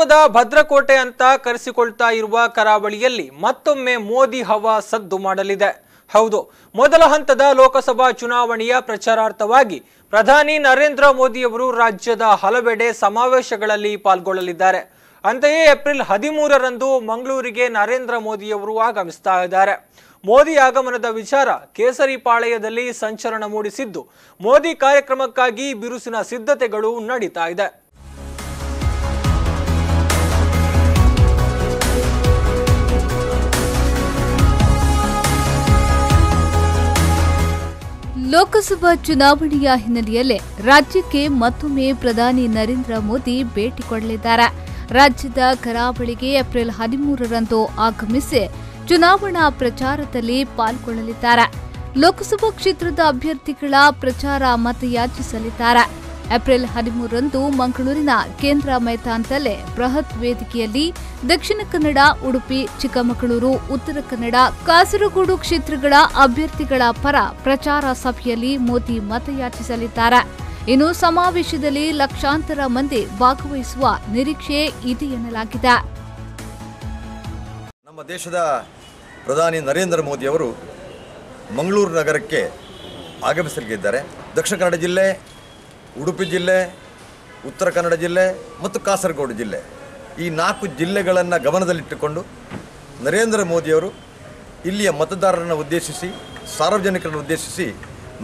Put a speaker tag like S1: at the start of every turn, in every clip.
S1: ಮಹತ್ವದ ಭದ್ರಕೋಟೆ ಅಂತ ಕರೆಸಿಕೊಳ್ತಾ ಇರುವ ಕರಾವಳಿಯಲ್ಲಿ ಮತ್ತೊಮ್ಮೆ ಮೋದಿ ಹವಾ ಸದ್ದು ಮಾಡಲಿದೆ. ಹೌದು, ಮೊದಲ ಹಂತದ ಲೋಕಸಭಾ ಚುನಾವಣೆಯ ಪ್ರಚಾರಾರ್ಥವಾಗಿ ಪ್ರಧಾನಿ ನರೇಂದ್ರ ಮೋದಿಯವರು ರಾಜ್ಯದ ಹಲವೆಡೆ ಸಮಾವೇಶಗಳಲ್ಲಿ ಪಾಲ್ಗೊಳ್ಳಲಿದ್ದಾರೆ. ಅಂತೆಯೇ ಏಪ್ರಿಲ್ ಹದಿಮೂರರಂದು ಮಂಗಳೂರಿಗೆ ನರೇಂದ್ರ ಮೋದಿಯವರು ಆಗಮಿಸ್ತಾ ಇದ್ದಾರೆ. ಮೋದಿ ಆಗಮನದ ವಿಚಾರ ಕೇಸರಿ ಪಾಳೆಯದಲ್ಲಿ ಸಂಚಲನ ಮೂಡಿಸಿದ್ದು, ಮೋದಿ ಕಾರ್ಯಕ್ರಮಕ್ಕಾಗಿ ಬಿರುಸಿನ ಸಿದ್ಧತೆಗಳು ನಡೀತಾ ಇದೆ.
S2: ಲೋಕಸಭಾ ಚುನಾವಣೆಯ ಹಿನ್ನೆಲೆಯಲ್ಲಿ ರಾಜ್ಯಕ್ಕೆ ಮತ್ತೊಮ್ಮೆ ಪ್ರಧಾನಿ ನರೇಂದ್ರ ಮೋದಿ ಭೇಟಿ ಕೊಡಲಿದ್ದಾರೆ. ರಾಜ್ಯದ ಕರಾವಳಿಗೆ ಏಪ್ರಿಲ್ ಹದಿಮೂರರಂದು ಆಗಮಿಸಿ ಚುನಾವಣಾ ಪ್ರಚಾರದಲ್ಲಿ ಪಾಲ್ಗೊಳ್ಳಲಿದ್ದಾರೆ. ಲೋಕಸಭಾ ಕ್ಷೇತ್ರದ ಅಭ್ಯರ್ಥಿಗಳ ಪ್ರಚಾರ ಮತಯಾಚಿಸಲಿದ್ದಾರೆ. ಏಪ್ರಿಲ್ ಹದಿಮೂರರಂದು ಮಂಗಳೂರಿನ ಕೇಂದ್ರ ಮೈದಾನದಲ್ಲೇ ಬೃಹತ್ ವೇದಿಕೆಯಲ್ಲಿ ದಕ್ಷಿಣ ಕನ್ನಡ, ಉಡುಪಿ, ಚಿಕ್ಕಮಗಳೂರು, ಉತ್ತರ ಕನ್ನಡ, ಕಾಸರಗೋಡು ಕ್ಷೇತ್ರಗಳ ಅಭ್ಯರ್ಥಿಗಳ ಪರ ಪ್ರಚಾರ ಸಭೆಯಲ್ಲಿ ಮೋದಿ ಮತಯಾಚಿಸಲಿದ್ದಾರೆ. ಇನ್ನು ಸಮಾವೇಶದಲ್ಲಿ ಲಕ್ಷಾಂತರ ಮಂದಿ ಭಾಗವಹಿಸುವ ನಿರೀಕ್ಷೆ ಇದೆ ಎನ್ನಲಾಗಿದೆ.
S3: ನಮ್ಮ ದೇಶದ ಪ್ರಧಾನಿ ನರೇಂದ್ರ ಮೋದಿ ಅವರು ಮಂಗಳೂರು ನಗರಕ್ಕೆ ಆಗಮಿಸಲಿದ್ದಾರೆ. ದಕ್ಷಿಣ ಕನ್ನಡ ಜಿಲ್ಲೆ ಉಡುಪಿ ಜಿಲ್ಲೆ, ಉತ್ತರ ಕನ್ನಡ ಜಿಲ್ಲೆ ಮತ್ತು ಕಾಸರಗೋಡು ಜಿಲ್ಲೆ. ಈ ನಾಲ್ಕು ಜಿಲ್ಲೆಗಳನ್ನು ಗಮನದಲ್ಲಿಟ್ಟುಕೊಂಡು ನರೇಂದ್ರ ಮೋದಿಯವರು ಇಲ್ಲಿಯ ಮತದಾರರನ್ನು ಉದ್ದೇಶಿಸಿ, ಸಾರ್ವಜನಿಕರನ್ನು ಉದ್ದೇಶಿಸಿ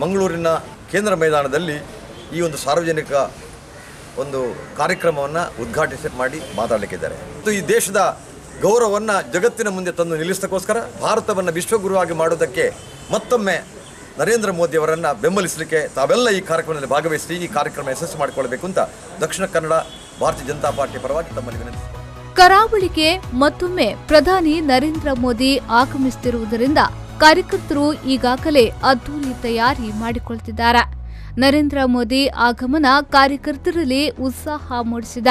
S3: ಮಂಗಳೂರಿನ ಕೇಂದ್ರ ಮೈದಾನದಲ್ಲಿ ಈ ಒಂದು ಸಾರ್ವಜನಿಕ ಒಂದು ಕಾರ್ಯಕ್ರಮವನ್ನು ಉದ್ಘಾಟಿಸಿ ಮಾಡಿ ಮಾತಾಡಲಿಕ್ಕಿದ್ದಾರೆ. ಮತ್ತು ಈ ದೇಶದ ಗೌರವವನ್ನು ಜಗತ್ತಿನ ಮುಂದೆ ತಂದು ನಿಲ್ಲಿಸೋಕ್ಕೋಸ್ಕರ ಭಾರತವನ್ನು ವಿಶ್ವಗುರುವಾಗಿ ಮಾಡೋದಕ್ಕೆ ಮತ್ತೊಮ್ಮೆ ನರೇಂದ್ರ ಮೋದಿಯವರನ್ನು ಬೆಂಬಲಿಸಲಿಕ್ಕೆ ತಾವೆಲ್ಲ ಈ ಕಾರ್ಯಕ್ರಮದಲ್ಲಿ ಭಾಗವಹಿಸಿ ಈ ಕಾರ್ಯಕ್ರಮ ಯಶಸ್ಸು ಮಾಡಿಕೊಳ್ಳಬೇಕು ಅಂತ ದಕ್ಷಿಣ ಕನ್ನಡ, ಭಾರತೀಯ ಜನತಾ ಪಾರ್ಟಿ ಪರವಾಗಿ ತಮ್ಮಲ್ಲಿ ವಿನಂತಿ
S2: ಕರಾವಳಿಗೆ ಮತ್ತೊಮ್ಮೆ ಪ್ರಧಾನಿ ನರೇಂದ್ರ ಮೋದಿ ಆಗಮಿಸುತ್ತಿರುವುದರಿಂದ ಕಾರ್ಯಕರ್ತರು ಈಗಾಗಲೇ ಅದ್ದೂರಿ ತಯಾರಿ ಮಾಡಿಕೊಳ್ತಿದ್ದಾರೆ. ನರೇಂದ್ರ ಮೋದಿ ಆಗಮನ ಕಾರ್ಯಕರ್ತರಲ್ಲಿ ಉತ್ಸಾಹ ಮೂಡಿಸಿದ.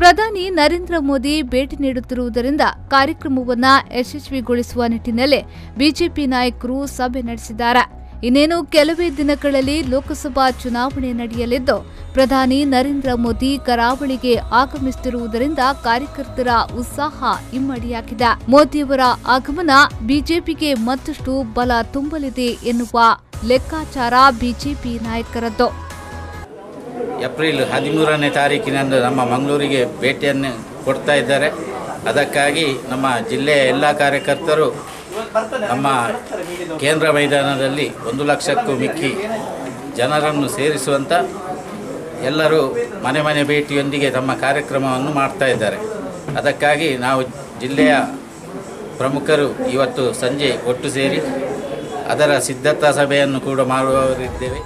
S2: ಪ್ರಧಾನಿ ನರೇಂದ್ರ ಮೋದಿ ಭೇಟಿ ನೀಡುತ್ತಿರುವುದರಿಂದ ಕಾರ್ಯಕ್ರಮವನ್ನ ಯಶಸ್ವಿಗೊಳಿಸುವ ನಿಟ್ಟಿನಲ್ಲಿ ಬಿಜೆಪಿ ನಾಯಕರು ಸಭೆ ನಡೆಸಿದ್ದಾರೆ. ಇನ್ನೇನು ಕೆಲವೇ ದಿನಗಳಲ್ಲಿ ಲೋಕಸಭಾ ಚುನಾವಣೆ ನಡೆಯಲಿದ್ದು, ಪ್ರಧಾನಿ ನರೇಂದ್ರ ಮೋದಿ ಕರಾವಳಿಗೆ ಆಗಮಿಸುತ್ತಿರುವುದರಿಂದ ಕಾರ್ಯಕರ್ತರ ಉತ್ಸಾಹ ಇಮ್ಮಡಿಯಾಗಿದೆ. ಮೋದಿಯವರ ಆಗಮನ ಬಿಜೆಪಿಗೆ ಮತ್ತಷ್ಟು ಬಲ ತುಂಬಲಿದೆ ಎನ್ನುವ ಲೆಕ್ಕಾಚಾರ ಬಿಜೆಪಿ ನಾಯಕರದ್ದು.
S4: ಏಪ್ರಿಲ್ ಹದಿಮೂರನೇ ತಾರೀಕಿನಂದು ನಮ್ಮ ಮಂಗಳೂರಿಗೆ ಭೇಟಿಯನ್ನು ಕೊಡ್ತಾ ಇದ್ದಾರೆ. ಅದಕ್ಕಾಗಿ ನಮ್ಮ ಜಿಲ್ಲೆಯ ಎಲ್ಲ ಕಾರ್ಯಕರ್ತರು ನಮ್ಮ ಕೇಂದ್ರ ಮೈದಾನದಲ್ಲಿ ಒಂದು ಲಕ್ಷಕ್ಕೂ ಮಿಕ್ಕಿ ಜನರನ್ನು ಸೇರಿಸುವಂಥ ಎಲ್ಲರೂ ಮನೆ ಮನೆ ಭೇಟಿಯೊಂದಿಗೆ ತಮ್ಮ ಕಾರ್ಯಕ್ರಮವನ್ನು ಮಾಡ್ತಾ ಇದ್ದಾರೆ. ಅದಕ್ಕಾಗಿ ನಾವು ಜಿಲ್ಲೆಯ ಪ್ರಮುಖರು ಇವತ್ತು ಸಂಜೆ ಒಟ್ಟು ಸೇರಿ ಅದರ ಸಿದ್ಧತಾ ಸಭೆಯನ್ನು ಕೂಡ ಮಾಡುವವರಿದ್ದೇವೆ.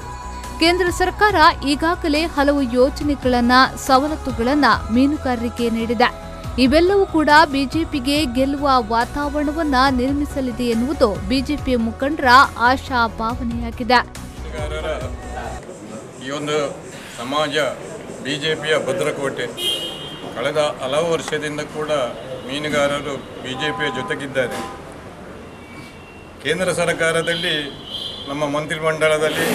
S2: ಕೇಂದ್ರ ಸರ್ಕಾರ ಈಗಾಗಲೇ ಹಲವು ಯೋಜನೆಗಳನ್ನು ಸವಲತ್ತುಗಳನ್ನು ಮೀನುಗಾರರಿಗೆ ನೀಡಿದೆ. ಇವೆಲ್ಲವೂ ಕೂಡ ಬಿಜೆಪಿಗೆ ಗೆಲ್ಲುವ ವಾತಾವರಣವನ್ನ ನಿರ್ಮಿಸಲಿದೆ ಎನ್ನುವುದು ಬಿಜೆಪಿ ಮುಖಂಡರ ಆಶಾ ಭಾವನೆಯಾಗಿದೆ.
S5: ಈ ಒಂದು ಸಮಾಜ ಬಿಜೆಪಿಯ ಭದ್ರಕೋಟೆ. ಕಳೆದ ಹಲವು ವರ್ಷದಿಂದ ಕೂಡ ಮೀನುಗಾರರು ಬಿಜೆಪಿಯ ಜೊತೆಗಿದ್ದಾರೆ. ಕೇಂದ್ರ ಸರ್ಕಾರದಲ್ಲಿ, ನಮ್ಮ ಮಂತ್ರಿಮಂಡಲದಲ್ಲಿ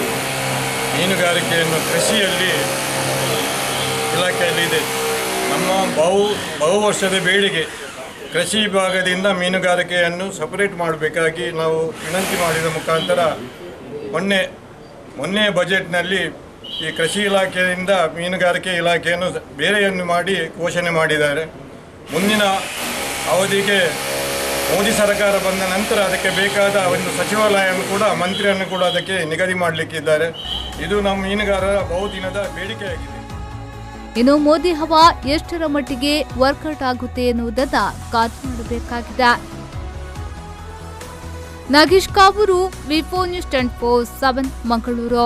S5: ಮೀನುಗಾರಿಕೆಯನ್ನು ಕೃಷಿಯಲ್ಲಿ ಇಲಾಖೆಯಲ್ಲಿದೆ. ನಮ್ಮ ಬಹು ಬಹು ವರ್ಷದ ಬೇಡಿಕೆ ಕೃಷಿ ವಿಭಾಗದಿಂದ ಮೀನುಗಾರಿಕೆಯನ್ನು ಸಪರೇಟ್ ಮಾಡಬೇಕಾಗಿ ನಾವು ವಿನಂತಿ ಮಾಡಿದ ಮುಖಾಂತರ ಮೊನ್ನೆ ಮೊನ್ನೆ ಬಜೆಟ್ನಲ್ಲಿ ಈ ಕೃಷಿ ಇಲಾಖೆಯಿಂದ ಮೀನುಗಾರಿಕೆ ಇಲಾಖೆಯನ್ನು ಬೇರೆಯನ್ನು ಮಾಡಿ ಘೋಷಣೆ ಮಾಡಿದ್ದಾರೆ. ಮುಂದಿನ ಅವಧಿಗೆ ಮೋದಿ ಸರ್ಕಾರ ಬಂದ ನಂತರ ಅದಕ್ಕೆ ಬೇಕಾದ ಒಂದು ಸಚಿವಾಲಯವನ್ನು ಕೂಡ, ಮಂತ್ರಿಯನ್ನು ಕೂಡ ಅದಕ್ಕೆ ನಿಗದಿ ಮಾಡಲಿಕ್ಕಿದ್ದಾರೆ. ಇದು ನಮ್ಮ ಮೀನುಗಾರರ ಬಹುದಿನದ ಬೇಡಿಕೆಯಾಗಿದೆ.
S2: ಇನ್ನು ಮೋದಿ ಹವಾ ಎಷ್ಟರ ಮಟ್ಟಿಗೆ ವರ್ಕೌಟ್ ಆಗುತ್ತೆ ಎನ್ನುವುದನ್ನ ಕಾದು ನೋಡಬೇಕಾಗಿದೆ. Nagesh Kaburu V four news twenty four seven Mangaluru